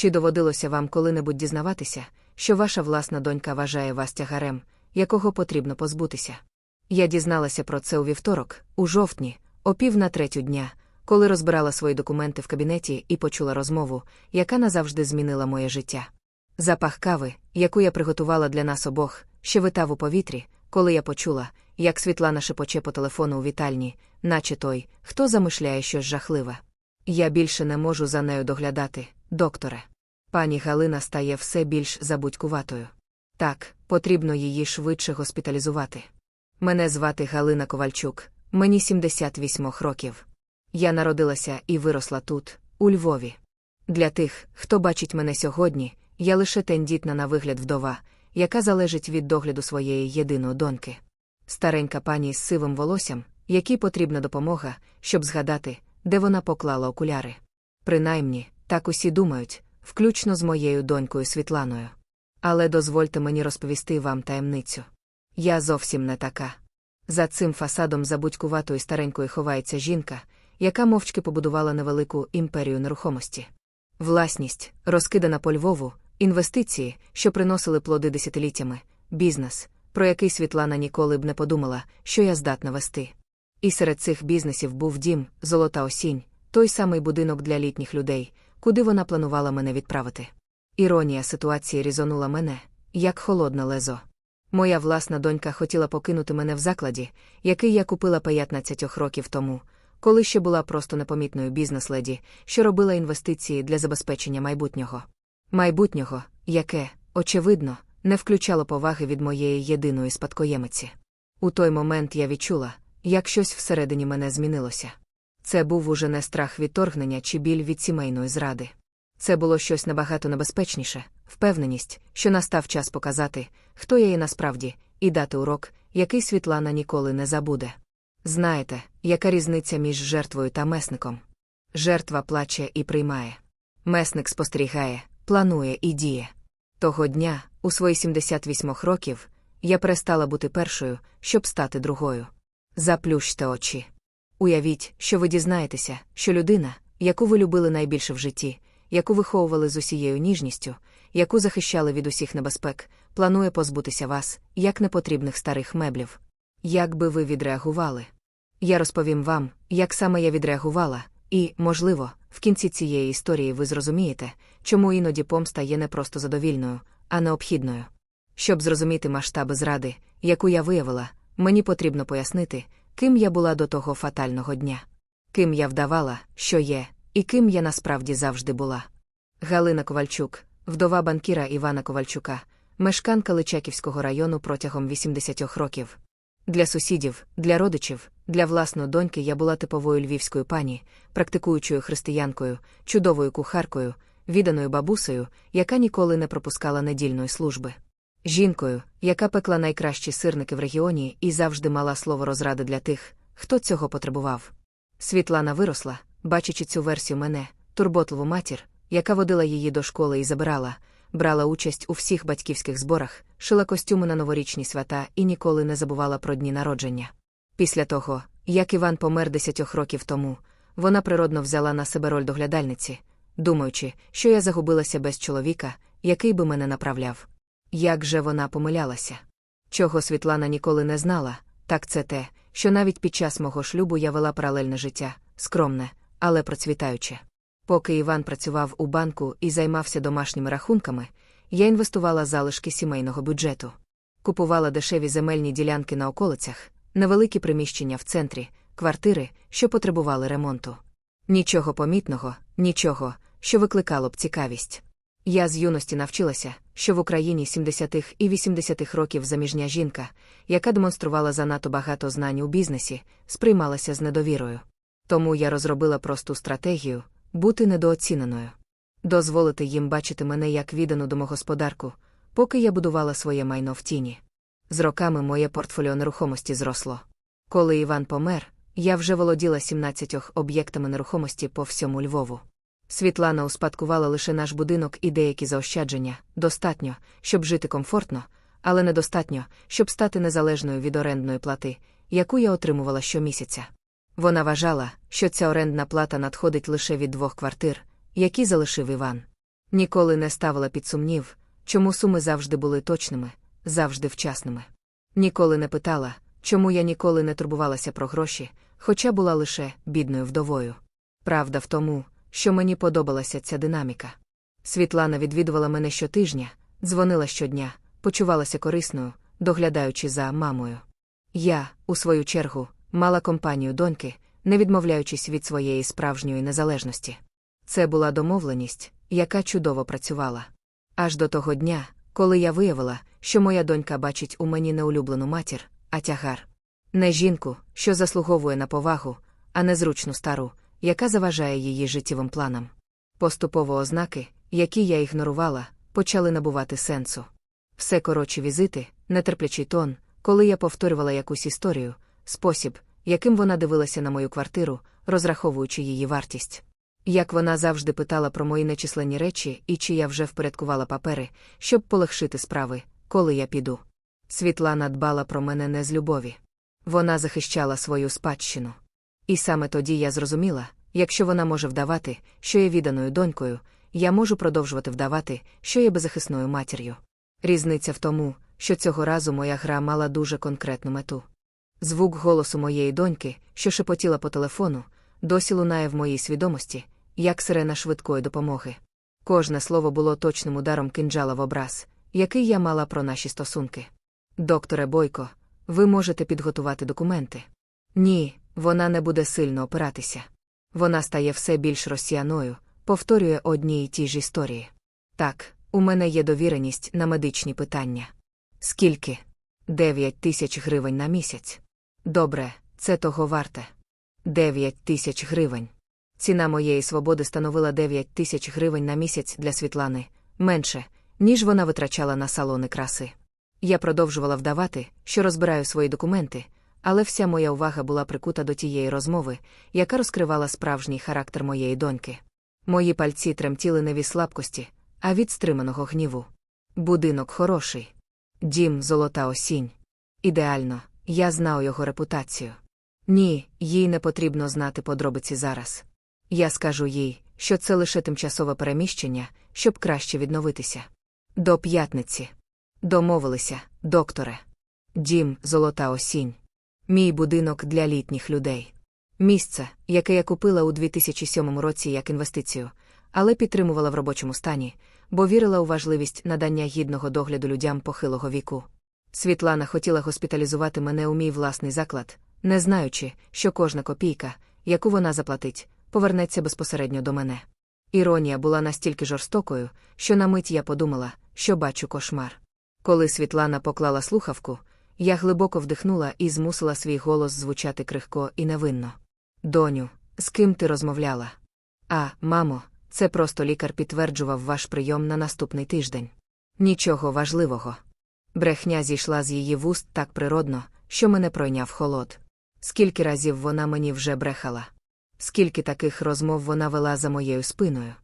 Чи доводилося вам коли-небудь дізнаватися, що ваша власна донька вважає вас тягарем, якого потрібно позбутися? Я дізналася про це у вівторок, у жовтні, о пів на третю дня, коли розбирала свої документи в кабінеті і почула розмову, яка назавжди змінила моє життя. Запах кави, яку я приготувала для нас обох, ще витав у повітрі, коли я почула, як Світлана шепоче по телефону у вітальні, наче той, хто замишляє щось жахливе. Я більше не можу за нею доглядати, докторе. Пані Галина стає все більш забудькуватою. Так, потрібно її швидше госпіталізувати. Мене звати Галина Ковальчук, мені 78 років. Я народилася і виросла тут, у Львові. Для тих, хто бачить мене сьогодні, я лише тендітна на вигляд вдова, яка залежить від догляду своєї єдиної доньки. Старенька пані з сивим волоссям, якій потрібна допомога, щоб згадати, де вона поклала окуляри. Принаймні, так усі думають, включно з моєю донькою Світланою. Але дозвольте мені розповісти вам таємницю. Я зовсім не така. За цим фасадом забудькуватої старенької ховається жінка, яка мовчки побудувала невелику імперію нерухомості. Власність, розкидана по Львову, інвестиції, що приносили плоди десятиліттями, бізнес, про який Світлана ніколи б не подумала, що я здатна вести. І серед цих бізнесів був дім, золота осінь, той самий будинок для літніх людей, куди вона планувала мене відправити. Іронія ситуації різонула мене, як холодне лезо. Моя власна донька хотіла покинути мене в закладі, який я купила 15 років тому, коли ще була просто непомітною бізнес-леді, що робила інвестиції для забезпечення майбутнього. Майбутнього, яке, очевидно, не включало поваги від моєї єдиної спадкоємиці. У той момент я відчула, як щось всередині мене змінилося. Це був уже не страх відторгнення чи біль від сімейної зради. Це було щось набагато небезпечніше, впевненість, що настав час показати, хто я є насправді, і дати урок, який Світлана ніколи не забуде. Знаєте, яка різниця між жертвою та месником? Жертва плаче і приймає. Месник спостерігає, планує і діє. Того дня, у свої 78 років, я перестала бути першою, щоб стати другою. Заплющте очі. Уявіть, що ви дізнаєтеся, що людина, яку ви любили найбільше в житті, яку виховували з усією ніжністю, яку захищали від усіх небезпек, планує позбутися вас, як непотрібних старих меблів. Як би ви відреагували? Я розповім вам, як саме я відреагувала, і, можливо, в кінці цієї історії ви зрозумієте, чому іноді помста є не просто задовільною, а необхідною. Щоб зрозуміти масштаби зради, яку я виявила, мені потрібно пояснити, ким я була до того фатального дня, ким я вдавала, що є, і ким я насправді завжди була. Галина Ковальчук, вдова банкіра Івана Ковальчука, мешканка Личаківського району протягом 80 років. Для сусідів, для родичів, для власної доньки я була типовою львівською пані, практикуючою християнкою, чудовою кухаркою, відданою бабусею, яка ніколи не пропускала недільної служби. Жінкою, яка пекла найкращі сирники в регіоні і завжди мала слово розради для тих, хто цього потребував. Світлана виросла, бачачи цю версію мене, турботливу матір, яка водила її до школи і забирала, брала участь у всіх батьківських зборах, шила костюми на новорічні свята і ніколи не забувала про дні народження. Після того, як Іван помер десятьох років тому, вона природно взяла на себе роль доглядальниці, думаючи, що я загубилася без чоловіка, який би мене направляв. Як же вона помилялася? Чого Світлана ніколи не знала, так це те, що навіть під час мого шлюбу я вела паралельне життя, скромне, але процвітаюче. Поки Іван працював у банку і займався домашніми рахунками, я інвестувала залишки сімейного бюджету. Купувала дешеві земельні ділянки на околицях, невеликі приміщення в центрі, квартири, що потребували ремонту. Нічого помітного, нічого, що викликало б цікавість. Я з юності навчилася, що в Україні 70-х і 80-х років заміжня жінка, яка демонструвала занадто багато знань у бізнесі, сприймалася з недовірою. Тому я розробила просту стратегію бути недооціненою, дозволити їм бачити мене як віддану домогосподарку, поки я будувала своє майно в тіні. З роками моє портфоліо нерухомості зросло. Коли Іван помер, я вже володіла 17 об'єктами нерухомості по всьому Львову. Світлана успадкувала лише наш будинок і деякі заощадження достатньо, щоб жити комфортно, але недостатньо, щоб стати незалежною від орендної плати, яку я отримувала щомісяця. Вона вважала, що ця орендна плата надходить лише від двох квартир, які залишив Іван. Ніколи не ставила під сумнів, чому суми завжди були точними, завжди вчасними. Ніколи не питала, чому я ніколи не турбувалася про гроші, хоча була лише бідною вдовою. Правда в тому, що мені подобалася ця динаміка. Світлана відвідувала мене щотижня, дзвонила щодня, почувалася корисною, доглядаючи за мамою. Я, у свою чергу, мала компанію доньки, не відмовляючись від своєї справжньої незалежності. Це була домовленість, яка чудово працювала. Аж до того дня, коли я виявила, що моя донька бачить у мені не улюблену матір, а тягар. Не жінку, що заслуговує на повагу, а незручну стару, яка заважає її життєвим планам. Поступово ознаки, які я ігнорувала, почали набувати сенсу. Все коротші візити, нетерплячий тон, коли я повторювала якусь історію, спосіб, яким вона дивилася на мою квартиру, розраховуючи її вартість. Як вона завжди питала про мої нечисленні речі і чи я вже впорядкувала папери, щоб полегшити справи, коли я піду. Світлана дбала про мене не з любові. Вона захищала свою спадщину. І саме тоді я зрозуміла, якщо вона може вдавати, що є відданою донькою, я можу продовжувати вдавати, що є беззахисною матір'ю. Різниця в тому, що цього разу моя гра мала дуже конкретну мету. Звук голосу моєї доньки, що шепотіла по телефону, досі лунає в моїй свідомості, як сирена швидкої допомоги. Кожне слово було точним ударом кинджала в образ, який я мала про наші стосунки. Докторе Бойко, ви можете підготувати документи. Ні, вона не буде сильно опиратися. Вона стає все більш росіяною, повторює одні й ті ж історії. Так, у мене є довіреність на медичні питання. Скільки? Дев'ять тисяч гривень на місяць. Добре, це того варте. Дев'ять тисяч гривень. Ціна моєї свободи становила 9 тисяч гривень на місяць для Світлани, менше, ніж вона витрачала на салони краси. Я продовжувала вдавати, що розбираю свої документи, але вся моя увага була прикута до тієї розмови, яка розкривала справжній характер моєї доньки. Мої пальці тремтіли не від слабкості, а від стриманого гніву. Будинок хороший. Дім, золота осінь. Ідеально, я знав його репутацію. Ні, їй не потрібно знати подробиці зараз. Я скажу їй, що це лише тимчасове переміщення, щоб краще відновитися. До п'ятниці. Домовилися, докторе. Дім, золота осінь. Мій будинок для літніх людей. Місце, яке я купила у 2007 році як інвестицію, але підтримувала в робочому стані, бо вірила у важливість надання гідного догляду людям похилого віку. Світлана хотіла госпіталізувати мене у мій власний заклад, не знаючи, що кожна копійка, яку вона заплатить, повернеться безпосередньо до мене. Іронія була настільки жорстокою, що на мить я подумала, що бачу кошмар. Коли Світлана поклала слухавку, я глибоко вдихнула і змусила свій голос звучати крихко і невинно. Доню, з ким ти розмовляла? А, мамо, це просто лікар підтверджував ваш прийом на наступний тиждень. Нічого важливого. Брехня зійшла з її вуст так природно, що мене пройняв холод. Скільки разів вона мені вже брехала? Скільки таких розмов вона вела за моєю спиною?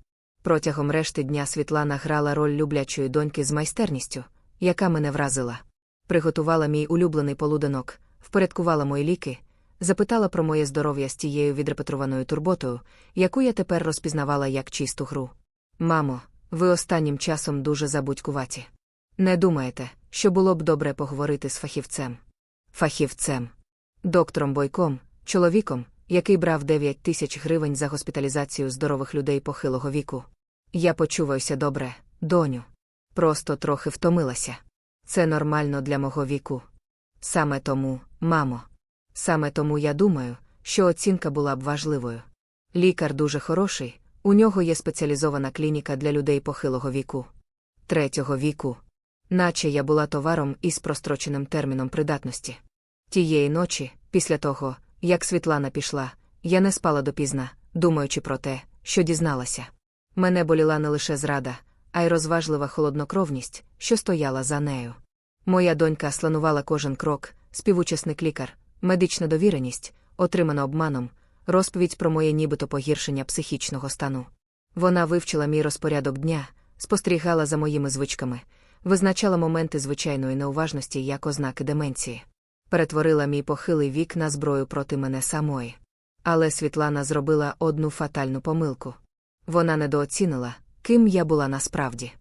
Протягом решти дня Світлана грала роль люблячої доньки з майстерністю, яка мене вразила. Приготувала мій улюблений полуденок, впорядкувала мої ліки, запитала про моє здоров'я з тією відрепетрованою турботою, яку я тепер розпізнавала як чисту гру. Мамо, ви останнім часом дуже забудькуваті. Не думаєте, що було б добре поговорити з фахівцем? Фахівцем. Доктором Бойком, чоловіком, який брав 9 тисяч гривень за госпіталізацію здорових людей похилого віку. Я почуваюся добре, доню. Просто трохи втомилася. Це нормально для мого віку. Саме тому, мамо. Саме тому я думаю, що оцінка була б важливою. Лікар дуже хороший, у нього є спеціалізована клініка для людей похилого віку. Третього віку. Наче я була товаром із простроченим терміном придатності. Тієї ночі, після того, як Світлана пішла, я не спала допізна, думаючи про те, що дізналася. Мене боліла не лише зрада, а й розважлива холоднокровність, що стояла за нею. Моя донька сланувала кожен крок, співучасник лікар, медична довіреність, отримана обманом, розповідь про моє нібито погіршення психічного стану. Вона вивчила мій розпорядок дня, спостерігала за моїми звичками, визначала моменти звичайної неуважності як ознаки деменції перетворила мій похилий вік на зброю проти мене самої. Але Світлана зробила одну фатальну помилку. Вона недооцінила, ким я була насправді.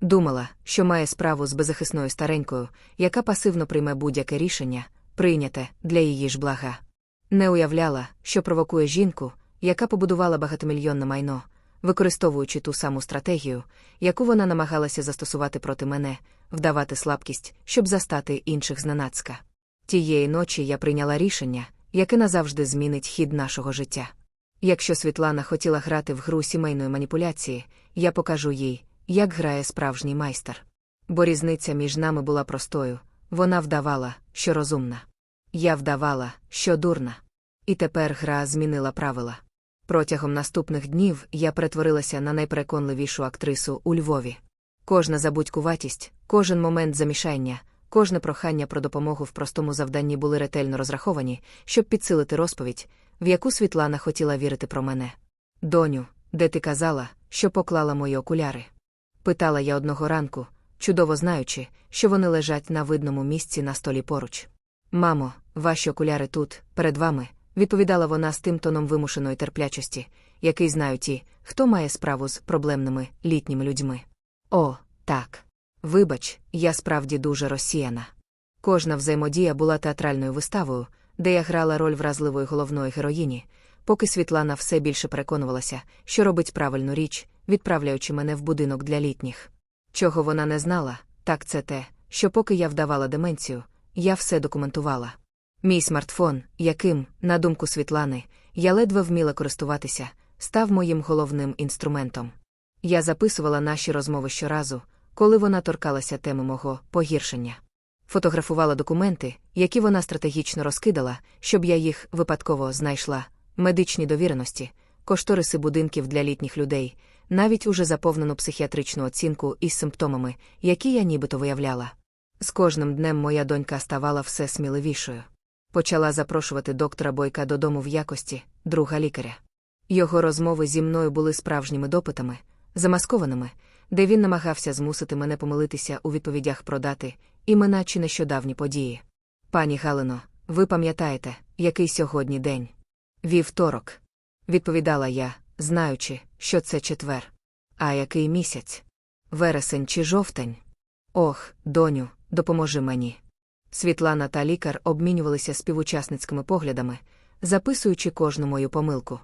Думала, що має справу з беззахисною старенькою, яка пасивно прийме будь-яке рішення, прийняте для її ж блага. Не уявляла, що провокує жінку, яка побудувала багатомільйонне майно, використовуючи ту саму стратегію, яку вона намагалася застосувати проти мене, вдавати слабкість, щоб застати інших зненацька. Тієї ночі я прийняла рішення, яке назавжди змінить хід нашого життя. Якщо Світлана хотіла грати в гру сімейної маніпуляції, я покажу їй, як грає справжній майстер. Бо різниця між нами була простою вона вдавала, що розумна. Я вдавала, що дурна. І тепер гра змінила правила. Протягом наступних днів я перетворилася на найпереконливішу актрису у Львові. Кожна забудькуватість, кожен момент замішання, кожне прохання про допомогу в простому завданні були ретельно розраховані, щоб підсилити розповідь, в яку Світлана хотіла вірити про мене. Доню, де ти казала, що поклала мої окуляри? Питала я одного ранку, чудово знаючи, що вони лежать на видному місці на столі поруч. Мамо, ваші окуляри тут, перед вами, відповідала вона з тим тоном вимушеної терплячості, який знають ті, хто має справу з проблемними літніми людьми. О, так. Вибач, я справді дуже розсіяна. Кожна взаємодія була театральною виставою, де я грала роль вразливої головної героїні, поки Світлана все більше переконувалася, що робить правильну річ, відправляючи мене в будинок для літніх. Чого вона не знала, так це те, що поки я вдавала деменцію, я все документувала. Мій смартфон, яким, на думку Світлани, я ледве вміла користуватися, став моїм головним інструментом. Я записувала наші розмови щоразу, коли вона торкалася теми мого погіршення. Фотографувала документи, які вона стратегічно розкидала, щоб я їх випадково знайшла, медичні довіреності, кошториси будинків для літніх людей, навіть уже заповнену психіатричну оцінку із симптомами, які я нібито виявляла. З кожним днем моя донька ставала все сміливішою. Почала запрошувати доктора Бойка додому в якості, друга лікаря. Його розмови зі мною були справжніми допитами, замаскованими, де він намагався змусити мене помилитися у відповідях про дати, імена чи нещодавні події. Пані Галино, ви пам'ятаєте, який сьогодні день? Вівторок. Відповідала я, знаючи, що це четвер. А який місяць? Вересень чи жовтень? Ох, доню, допоможи мені. Світлана та лікар обмінювалися співучасницькими поглядами, записуючи кожну мою помилку.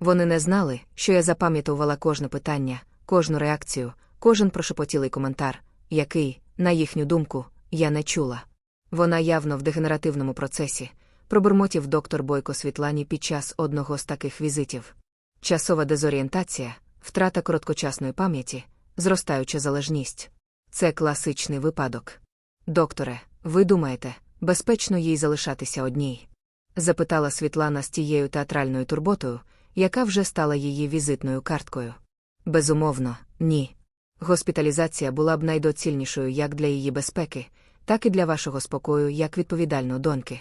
Вони не знали, що я запам'ятувала кожне питання, кожну реакцію, кожен прошепотілий коментар, який, на їхню думку, я не чула. Вона явно в дегенеративному процесі, пробурмотів доктор Бойко Світлані під час одного з таких візитів. Часова дезорієнтація, втрата короткочасної пам'яті, зростаюча залежність. Це класичний випадок. Докторе, ви думаєте, безпечно їй залишатися одній? запитала Світлана з тією театральною турботою, яка вже стала її візитною карткою. Безумовно, ні. Госпіталізація була б найдоцільнішою як для її безпеки, так і для вашого спокою, як відповідальної доньки.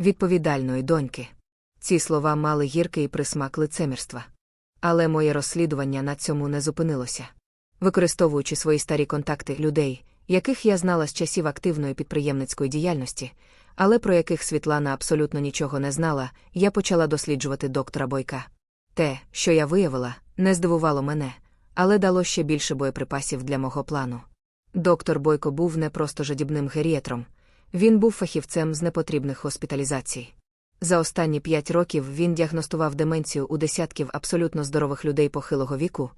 Відповідальної доньки. Ці слова мали гіркий присмак лицемірства. Але моє розслідування на цьому не зупинилося. Використовуючи свої старі контакти людей, яких я знала з часів активної підприємницької діяльності, але про яких Світлана абсолютно нічого не знала, я почала досліджувати доктора Бойка. Те, що я виявила, не здивувало мене, але дало ще більше боєприпасів для мого плану. Доктор Бойко був не просто жадібним герієтром, він був фахівцем з непотрібних госпіталізацій. За останні п'ять років він діагностував деменцію у десятків абсолютно здорових людей похилого віку,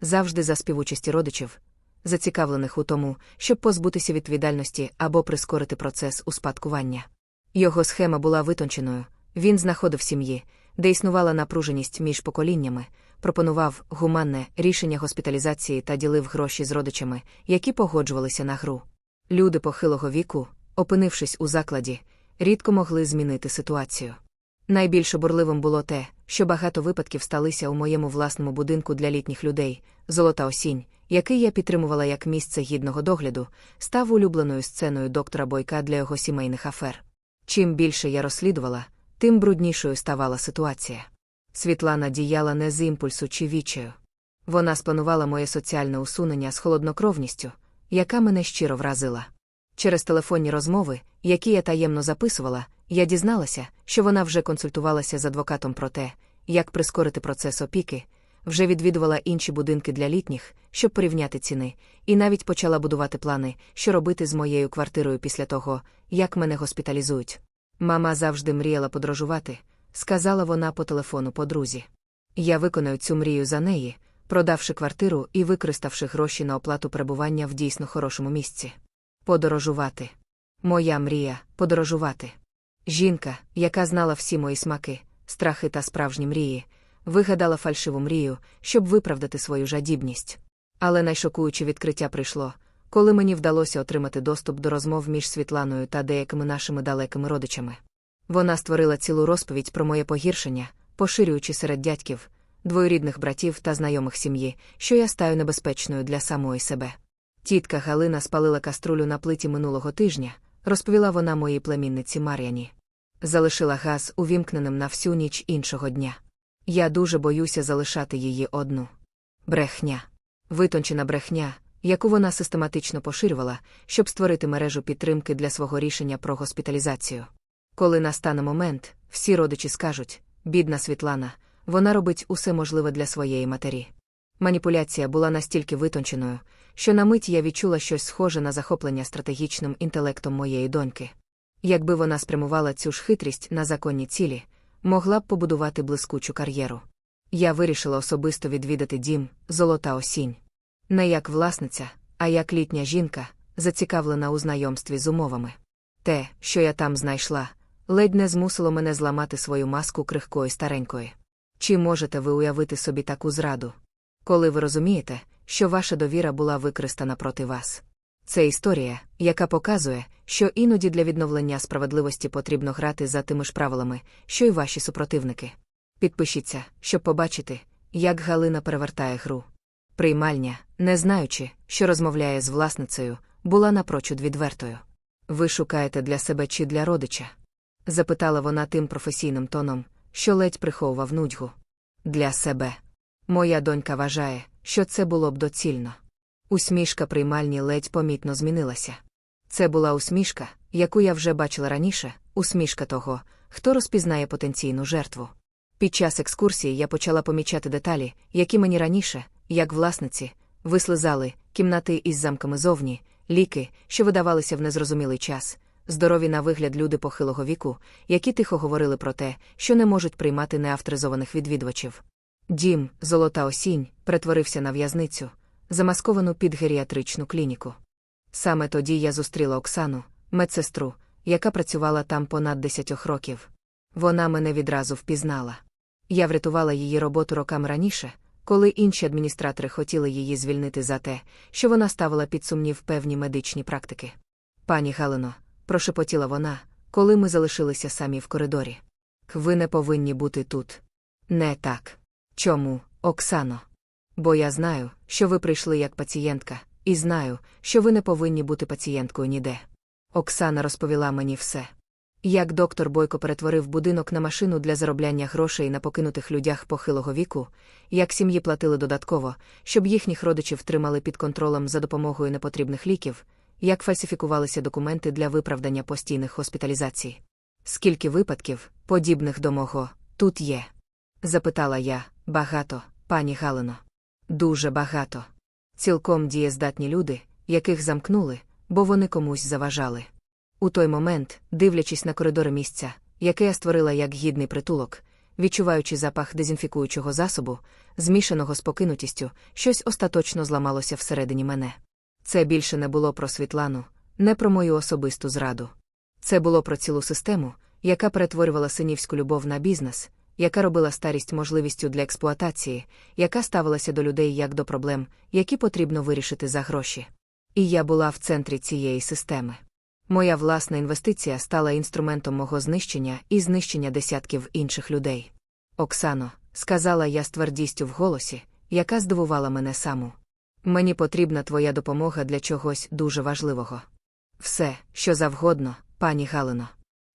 завжди за співучасті родичів, зацікавлених у тому, щоб позбутися відповідальності або прискорити процес успадкування. Його схема була витонченою, він знаходив сім'ї, де існувала напруженість між поколіннями, пропонував гуманне рішення госпіталізації та ділив гроші з родичами, які погоджувалися на гру. Люди похилого віку, опинившись у закладі, рідко могли змінити ситуацію. Найбільш обурливим було те, що багато випадків сталися у моєму власному будинку для літніх людей, золота осінь, який я підтримувала як місце гідного догляду, став улюбленою сценою доктора Бойка для його сімейних афер. Чим більше я розслідувала, тим бруднішою ставала ситуація. Світлана діяла не з імпульсу чи вічею. Вона спланувала моє соціальне усунення з холоднокровністю, яка мене щиро вразила. Через телефонні розмови, які я таємно записувала, я дізналася, що вона вже консультувалася з адвокатом про те, як прискорити процес опіки, вже відвідувала інші будинки для літніх, щоб порівняти ціни, і навіть почала будувати плани, що робити з моєю квартирою після того, як мене госпіталізують. Мама завжди мріяла подорожувати, сказала вона по телефону подрузі. Я виконаю цю мрію за неї, продавши квартиру і використавши гроші на оплату перебування в дійсно хорошому місці. Подорожувати. Моя мрія подорожувати. Жінка, яка знала всі мої смаки, страхи та справжні мрії, вигадала фальшиву мрію, щоб виправдати свою жадібність. Але найшокуюче відкриття прийшло, коли мені вдалося отримати доступ до розмов між Світланою та деякими нашими далекими родичами. Вона створила цілу розповідь про моє погіршення, поширюючи серед дядьків, двоюрідних братів та знайомих сім'ї, що я стаю небезпечною для самої себе. Тітка Галина спалила каструлю на плиті минулого тижня, розповіла вона моїй племінниці Мар'яні. Залишила газ увімкненим на всю ніч іншого дня. Я дуже боюся залишати її одну. Брехня. Витончена брехня, яку вона систематично поширювала, щоб створити мережу підтримки для свого рішення про госпіталізацію. Коли настане момент, всі родичі скажуть бідна Світлана, вона робить усе можливе для своєї матері. Маніпуляція була настільки витонченою, що на мить я відчула щось схоже на захоплення стратегічним інтелектом моєї доньки. Якби вона спрямувала цю ж хитрість на законні цілі, могла б побудувати блискучу кар'єру. Я вирішила особисто відвідати дім, золота осінь. Не як власниця, а як літня жінка, зацікавлена у знайомстві з умовами. Те, що я там знайшла, ледь не змусило мене зламати свою маску крихкої старенької. Чи можете ви уявити собі таку зраду? Коли ви розумієте, що ваша довіра була використана проти вас? Це історія, яка показує, що іноді для відновлення справедливості потрібно грати за тими ж правилами, що й ваші супротивники. Підпишіться, щоб побачити, як Галина перевертає гру. Приймальня, не знаючи, що розмовляє з власницею, була напрочуд відвертою. Ви шукаєте для себе чи для родича? Запитала вона тим професійним тоном, що ледь приховував нудьгу. Для себе. Моя донька вважає, що це було б доцільно. Усмішка приймальні ледь помітно змінилася. Це була усмішка, яку я вже бачила раніше, усмішка того, хто розпізнає потенційну жертву. Під час екскурсії я почала помічати деталі, які мені раніше, як власниці, вислизали кімнати із замками зовні, ліки, що видавалися в незрозумілий час, здорові на вигляд люди похилого віку, які тихо говорили про те, що не можуть приймати неавторизованих відвідувачів. Дім, золота осінь, перетворився на в'язницю, замасковану під геріатричну клініку. Саме тоді я зустріла Оксану, медсестру, яка працювала там понад десятьох років. Вона мене відразу впізнала. Я врятувала її роботу роками раніше, коли інші адміністратори хотіли її звільнити за те, що вона ставила під сумнів певні медичні практики. Пані Галино, прошепотіла вона, коли ми залишилися самі в коридорі. Ви не повинні бути тут. Не так. Чому, Оксано? Бо я знаю, що ви прийшли як пацієнтка, і знаю, що ви не повинні бути пацієнткою ніде. Оксана розповіла мені все. Як доктор Бойко перетворив будинок на машину для заробляння грошей на покинутих людях похилого віку, як сім'ї платили додатково, щоб їхніх родичів тримали під контролем за допомогою непотрібних ліків, як фальсифікувалися документи для виправдання постійних госпіталізацій. Скільки випадків, подібних до мого, тут є? запитала я, багато, пані Галино. Дуже багато. Цілком дієздатні люди, яких замкнули, бо вони комусь заважали. У той момент, дивлячись на коридори місця, яке я створила як гідний притулок, відчуваючи запах дезінфікуючого засобу, змішаного з покинутістю, щось остаточно зламалося всередині мене. Це більше не було про Світлану, не про мою особисту зраду. Це було про цілу систему, яка перетворювала синівську любов на бізнес, яка робила старість можливістю для експлуатації, яка ставилася до людей як до проблем, які потрібно вирішити за гроші. І я була в центрі цієї системи. Моя власна інвестиція стала інструментом мого знищення і знищення десятків інших людей. Оксано, сказала я з твердістю в голосі, яка здивувала мене саму. Мені потрібна твоя допомога для чогось дуже важливого. Все, що завгодно, пані Галино.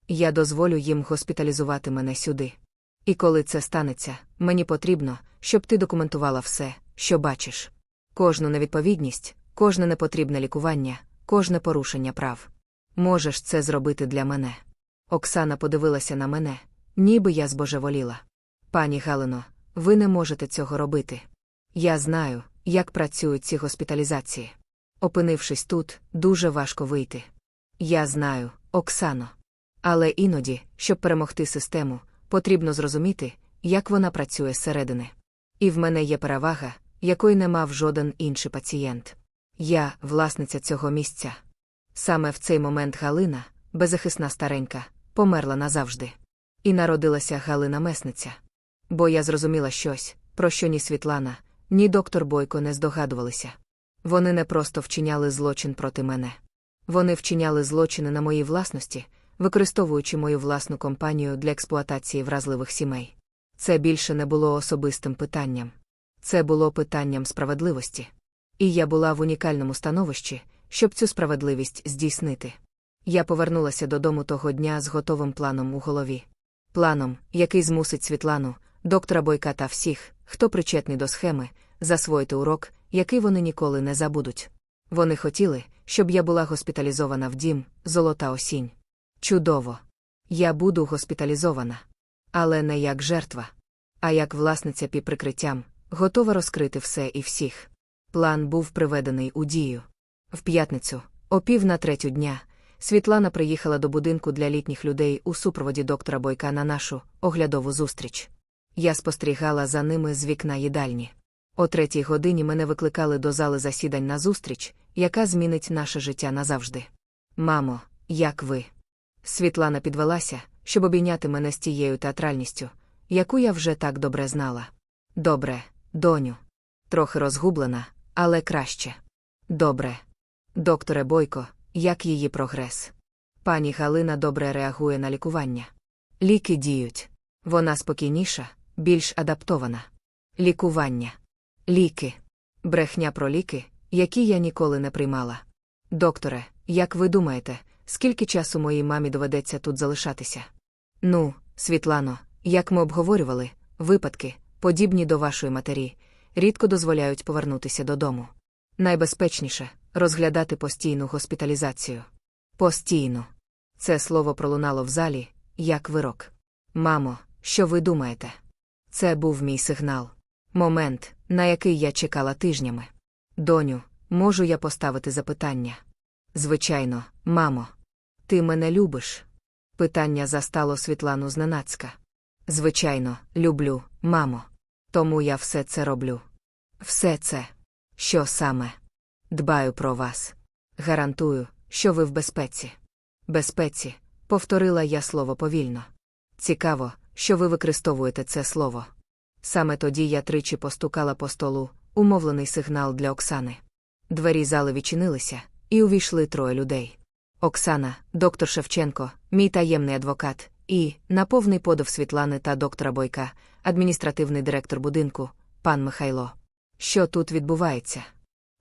Я дозволю їм госпіталізувати мене сюди. І коли це станеться, мені потрібно, щоб ти документувала все, що бачиш. Кожну невідповідність, кожне непотрібне лікування, кожне порушення прав. Можеш це зробити для мене. Оксана подивилася на мене, ніби я збожеволіла. Пані Галино, ви не можете цього робити. Я знаю, як працюють ці госпіталізації. Опинившись тут, дуже важко вийти. Я знаю, Оксано. Але іноді, щоб перемогти систему, потрібно зрозуміти, як вона працює зсередини. І в мене є перевага, якої не мав жоден інший пацієнт. Я власниця цього місця. Саме в цей момент Галина, беззахисна старенька, померла назавжди. І народилася Галина Месниця. Бо я зрозуміла щось, про що ні Світлана, ні доктор Бойко не здогадувалися. Вони не просто вчиняли злочин проти мене. Вони вчиняли злочини на моїй власності, використовуючи мою власну компанію для експлуатації вразливих сімей. Це більше не було особистим питанням. Це було питанням справедливості. І я була в унікальному становищі, щоб цю справедливість здійснити. Я повернулася додому того дня з готовим планом у голові. Планом, який змусить Світлану, доктора Бойка та всіх, хто причетний до схеми, засвоїти урок, який вони ніколи не забудуть. Вони хотіли, щоб я була госпіталізована в дім, золота осінь. Чудово! Я буду госпіталізована. Але не як жертва, а як власниця під прикриттям, готова розкрити все і всіх. План був приведений у дію. В п'ятницю, о пів на третю дня, Світлана приїхала до будинку для літніх людей у супроводі доктора Бойка на нашу оглядову зустріч. Я спостерігала за ними з вікна їдальні. О третій годині мене викликали до зали засідань на зустріч, яка змінить наше життя назавжди. Мамо, як ви? Світлана підвелася, щоб обійняти мене з тією театральністю, яку я вже так добре знала. Добре, доню. Трохи розгублена, але краще. Добре. Докторе Бойко, як її прогрес? Пані Галина добре реагує на лікування. Ліки діють. Вона спокійніша, більш адаптована. Лікування. Ліки. Брехня про ліки, які я ніколи не приймала. Докторе, як ви думаєте, скільки часу моїй мамі доведеться тут залишатися? Ну, Світлано, як ми обговорювали, випадки, подібні до вашої матері, рідко дозволяють повернутися додому. Найбезпечніше розглядати постійну госпіталізацію. Постійно. Це слово пролунало в залі, як вирок. Мамо, що ви думаєте? Це був мій сигнал. Момент, на який я чекала тижнями. Доню, можу я поставити запитання? Звичайно, мамо. Ти мене любиш? Питання застало Світлану зненацька. Звичайно, люблю, мамо. Тому я все це роблю. Все це. Що саме? Дбаю про вас. Гарантую, що ви в безпеці. Безпеці, повторила я слово повільно. Цікаво, що ви використовуєте це слово. Саме тоді я тричі постукала по столу, умовлений сигнал для Оксани. Двері зали відчинилися, і увійшли троє людей. Оксана, доктор Шевченко, мій таємний адвокат, і, на повний подив Світлани та доктора Бойка, адміністративний директор будинку, пан Михайло. Що тут відбувається?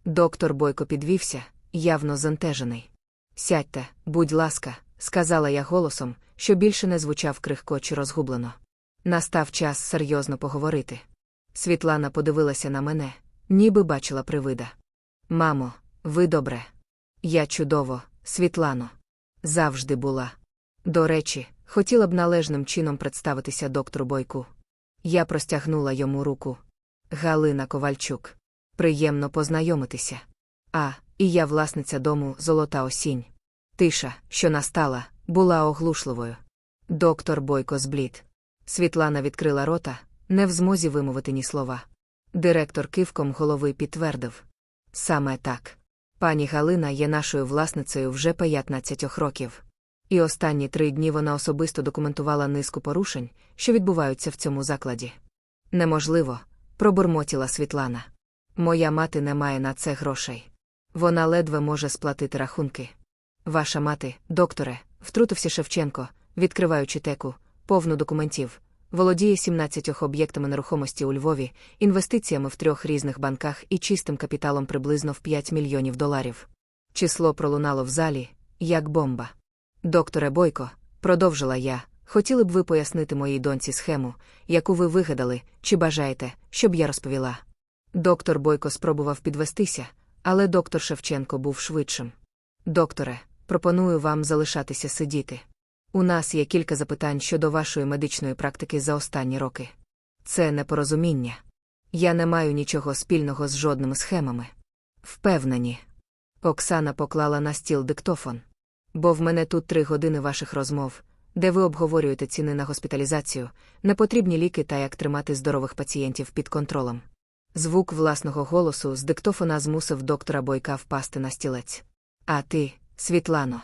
Доктор Бойко підвівся, явно зантежений. Сядьте, будь ласка, сказала я голосом, що більше не звучав крихко чи розгублено. Настав час серйозно поговорити. Світлана подивилася на мене, ніби бачила привида. Мамо, ви добре. Я чудово, Світлано. Завжди була. До речі, хотіла б належним чином представитися доктору Бойку. Я простягнула йому руку. Галина Ковальчук. Приємно познайомитися. А, і я власниця дому Золота осінь. Тиша, що настала, була оглушливою. Доктор Бойко зблід. Світлана відкрила рота, не в змозі вимовити ні слова. Директор кивком голови підтвердив. Саме так. Пані Галина є нашою власницею вже 15 років. І останні три дні вона особисто документувала низку порушень, що відбуваються в цьому закладі. Неможливо, пробурмотіла Світлана. Моя мати не має на це грошей. Вона ледве може сплатити рахунки. Ваша мати, докторе, втрутився Шевченко, відкриваючи теку, повну документів, володіє 17 об'єктами нерухомості у Львові, інвестиціями в трьох різних банках і чистим капіталом приблизно в 5 мільйонів доларів. Число пролунало в залі, як бомба. Докторе Бойко, продовжила я, хотіли б ви пояснити моїй доньці схему, яку ви вигадали, чи бажаєте, щоб я розповіла. Доктор Бойко спробував підвестися, але доктор Шевченко був швидшим. Докторе, пропоную вам залишатися сидіти. У нас є кілька запитань щодо вашої медичної практики за останні роки. Це непорозуміння. Я не маю нічого спільного з жодними схемами. Впевнені. Оксана поклала на стіл диктофон. Бо в мене тут три години ваших розмов, де ви обговорюєте ціни на госпіталізацію, непотрібні ліки та як тримати здорових пацієнтів під контролем. Звук власного голосу з диктофона змусив доктора Бойка впасти на стілець. А ти, Світлано.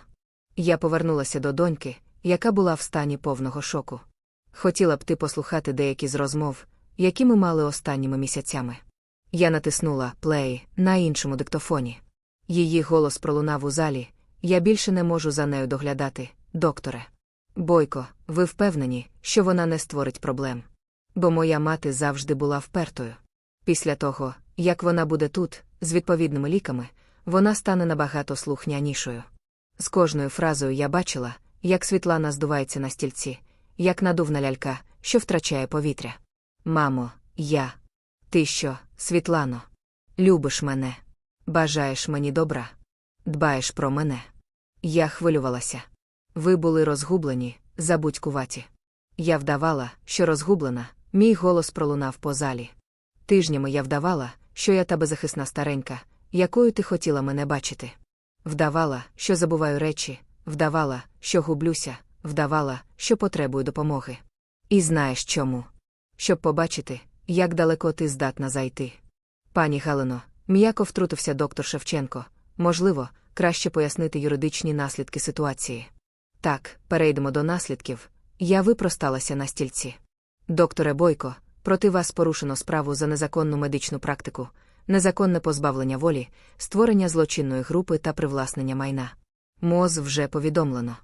Я повернулася до доньки, яка була в стані повного шоку. Хотіла б ти послухати деякі з розмов, які ми мали останніми місяцями. Я натиснула плей на іншому диктофоні. Її голос пролунав у залі. Я більше не можу за нею доглядати, докторе. Бойко, ви впевнені, що вона не створить проблем. Бо моя мати завжди була впертою. Після того, як вона буде тут, з відповідними ліками, вона стане набагато слухнянішою. З кожною фразою я бачила, як Світлана здувається на стільці, як надувна лялька, що втрачає повітря. Мамо, я. Ти що, Світлано? Любиш мене? Бажаєш мені добра? Дбаєш про мене? Я хвилювалася. Ви були розгублені, забудькуваті. Я вдавала, що розгублена, мій голос пролунав по залі. Тижнями я вдавала, що я та беззахисна старенька, якою ти хотіла мене бачити. Вдавала, що забуваю речі, вдавала, що гублюся, вдавала, що потребую допомоги. І знаєш чому? Щоб побачити, як далеко ти здатна зайти. Пані Галино, м'яко втрутився доктор Шевченко, можливо, краще пояснити юридичні наслідки ситуації. Так, перейдемо до наслідків. Я випросталася на стільці. Докторе Бойко, проти вас порушено справу за незаконну медичну практику, незаконне позбавлення волі, створення злочинної групи та привласнення майна. МОЗ вже повідомлено.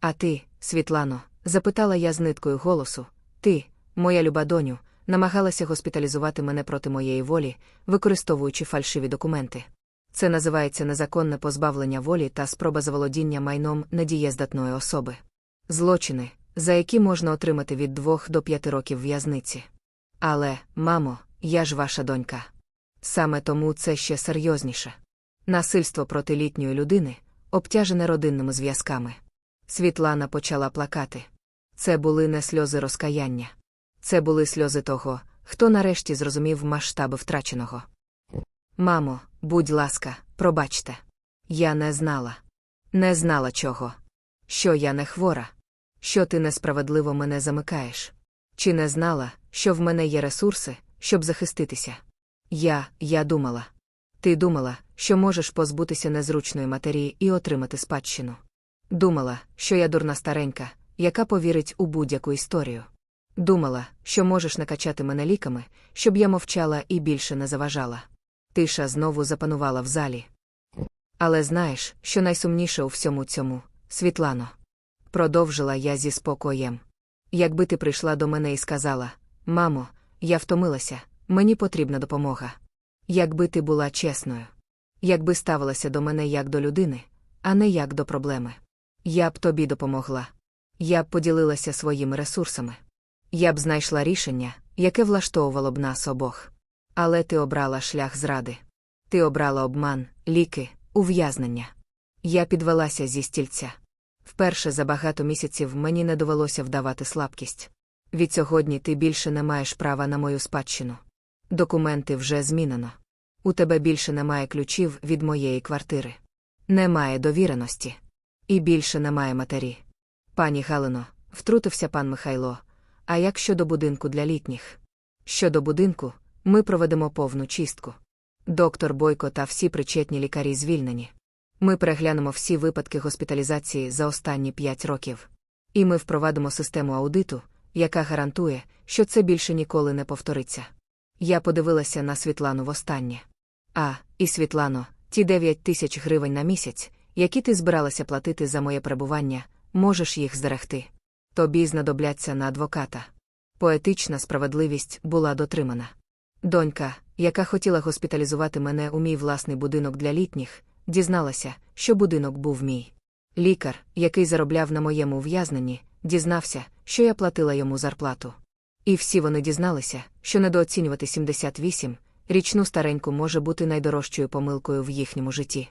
А ти, Світлано, запитала я з ниткою голосу, ти, моя люба доню, намагалася госпіталізувати мене проти моєї волі, використовуючи фальшиві документи. Це називається незаконне позбавлення волі та спроба заволодіння майном недієздатної особи. Злочини, за які можна отримати від двох до п'яти років в'язниці. Але, мамо, я ж ваша донька. Саме тому це ще серйозніше. Насильство проти літньої людини, обтяжене родинними зв'язками. Світлана почала плакати. Це були не сльози розкаяння. Це були сльози того, хто нарешті зрозумів масштаби втраченого. Мамо, будь ласка, пробачте. Я не знала. Не знала чого. Що я не хвора. Що ти несправедливо мене замикаєш. Чи не знала, що в мене є ресурси, щоб захиститися? Я, я думала. Ти думала, що можеш позбутися незручної матерії і отримати спадщину. Думала, що я дурна старенька, яка повірить у будь-яку історію. Думала, що можеш накачати мене ліками, щоб я мовчала і більше не заважала. Тиша знову запанувала в залі. Але знаєш, що найсумніше у всьому цьому, Світлано. Продовжила я зі спокоєм. Якби ти прийшла до мене і сказала: Мамо, я втомилася, мені потрібна допомога. Якби ти була чесною. Якби ставилася до мене як до людини, а не як до проблеми. Я б тобі допомогла. Я б поділилася своїми ресурсами. Я б знайшла рішення, яке влаштовувало б нас обох. Але ти обрала шлях зради. Ти обрала обман, ліки, ув'язнення. Я підвелася зі стільця. Вперше за багато місяців мені не довелося вдавати слабкість. Від сьогодні ти більше не маєш права на мою спадщину. Документи вже змінено. У тебе більше немає ключів від моєї квартири. Немає довіреності. І більше немає матері. Пані Галино, втрутився пан Михайло. А як щодо будинку для літніх? Щодо будинку, ми проведемо повну чистку. Доктор Бойко та всі причетні лікарі звільнені. Ми переглянемо всі випадки госпіталізації за останні п'ять років. І ми впровадимо систему аудиту, яка гарантує, що це більше ніколи не повториться. Я подивилася на Світлану востаннє. А, і Світлано, ті 9 тисяч гривень на місяць, які ти збиралася платити за моє перебування, можеш їх зберегти. Тобі знадобляться на адвоката. Поетична справедливість була дотримана. Донька, яка хотіла госпіталізувати мене у мій власний будинок для літніх, дізналася, що будинок був мій. Лікар, який заробляв на моєму ув'язненні, дізнався, що я платила йому зарплату. І всі вони дізналися, що недооцінювати 78, річну стареньку може бути найдорожчою помилкою в їхньому житті.